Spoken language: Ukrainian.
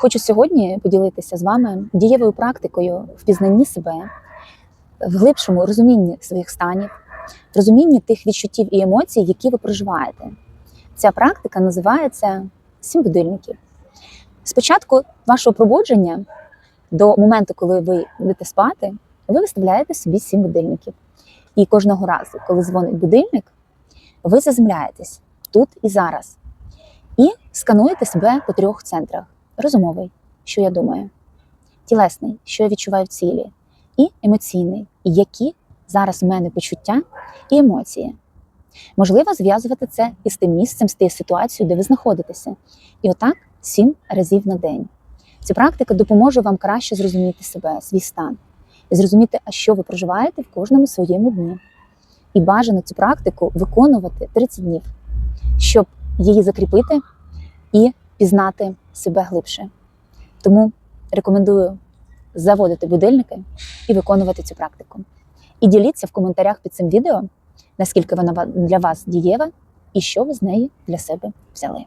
Хочу сьогодні поділитися з вами дієвою практикою в пізнанні себе, в глибшому розумінні своїх станів, в розумінні тих відчуттів і емоцій, які ви проживаєте. Ця практика називається сім будильників. Спочатку вашого пробудження до моменту, коли ви йдете спати, ви виставляєте собі сім будильників. І кожного разу, коли дзвонить будильник, ви заземляєтесь тут і зараз. І скануєте себе по трьох центрах: розумовий, що я думаю, тілесний, що я відчуваю в цілі, і емоційний, які зараз в мене почуття і емоції. Можливо, зв'язувати це із тим місцем, з тією ситуацією, де ви знаходитеся. І отак сім разів на день. Ця практика допоможе вам краще зрозуміти себе, свій стан, і зрозуміти, а що ви проживаєте в кожному своєму дні. І бажано цю практику виконувати 30 днів, щоб її закріпити і пізнати себе глибше. Тому рекомендую заводити будильники і виконувати цю практику. І діліться в коментарях під цим відео, наскільки вона для вас дієва і що ви з неї для себе взяли.